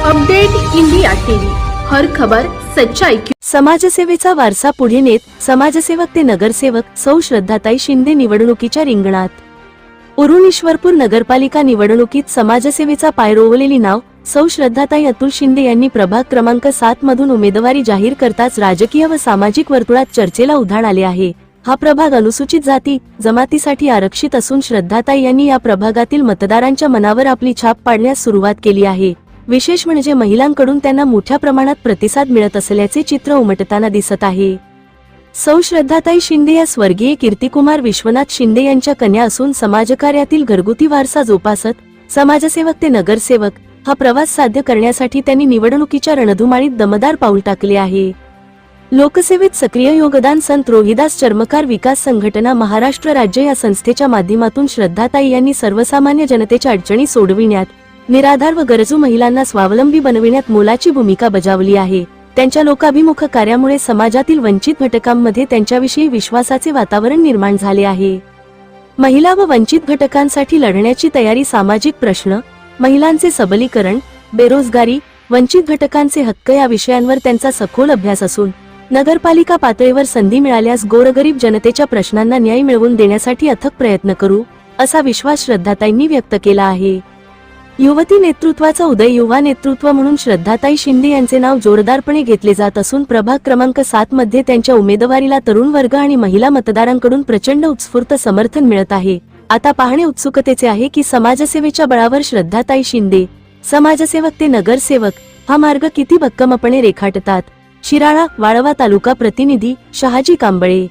Update India TV. हर खबर सच्चाई की समाजसेवेचा वारसा पुढे नेत समाजसेवक ते नगरसेवक सौ श्रद्धाताई शिंदे निवडणुकीच्या रिंगणात. उरुण ईश्वरपूर नगरपालिका निवडणुकीत समाजसेवेचा पाय रोवलेली नाव सौ श्रद्धाताई अतुल शिंदे यांनी प्रभाग क्रमांक सात मधून उमेदवारी जाहीर करताच राजकीय व सामाजिक वर्तुळात चर्चेला उधाण आले आहे. हा प्रभाग अनुसूचित जाती जमातीसाठी आरक्षित असून श्रद्धाताई यांनी या प्रभागातील मतदारांच्या मनावर आपली छाप पाडण्यास सुरुवात केली आहे. विशेष म्हणजे महिलांकडून त्यांना मोठ्या प्रमाणात प्रतिसाद मिळत असल्याचे चित्र उमटताना दिसत आहे. सौ श्रद्धाताई शिंदे या स्वर्गीय कीर्तिकुमार विश्वनाथ शिंदे यांच्या कन्या असून समाजकार्यातील घरगुती वारसा जोपासत समाजसेवक ते नगरसेवक हा प्रवास साध्य करण्यासाठी त्यांनी निवडणुकीच्या रणधुमाळीत दमदार पाऊल टाकले आहे. लोकसेवेत सक्रिय योगदान संत रोहिदास चर्मकार विकास संघटना महाराष्ट्र राज्य या संस्थेच्या माध्यमातून श्रद्धाताई यांनी सर्वसामान्य जनतेच्या अडचणी सोडविण्यात निराधार व गरजू महिलांना स्वावलंबी बनविण्यात मोलाची भूमिका बजावली आहे. त्यांच्या लोकाभिमुख कार्यामुळे समाजातील वंचित घटकांमध्ये त्यांच्याविषयी विश्वासाचे वातावरण निर्माण झाले आहे. महिला व वंचित घटकांसाठी लढण्याची तयारी सामाजिक प्रश्न महिलांचे सबलीकरण बेरोजगारी वंचित घटकांचे हक्क या विषयांवर त्यांचा सखोल अभ्यास असून नगरपालिका पातळीवर संधी मिळाल्यास गोरगरीब जनतेच्या प्रश्नांना न्याय मिळवून देण्यासाठी अथक प्रयत्न करू असा विश्वास श्रद्धाताईंनी व्यक्त केला आहे. युवती नेतृत्वाचा उदय युवा नेतृत्व म्हणून श्रद्धाताई शिंदे यांचे नाव जोरदारपणे घेतले जात असून प्रभाग क्रमांक सात मध्ये त्यांच्या उमेदवारीला तरुण वर्ग आणि महिला मतदारांकडून प्रचंड उत्स्फूर्त समर्थन मिळत आहे. आता पाहणे उत्सुकतेचे आहे की समाजसेवेच्या बळावर श्रद्धाताई शिंदे समाजसेवक ते नगरसेवक हा मार्ग किती भक्कमपणे रेखाटतात. शिराळा वाळवा तालुका प्रतिनिधी शहाजी कांबळे.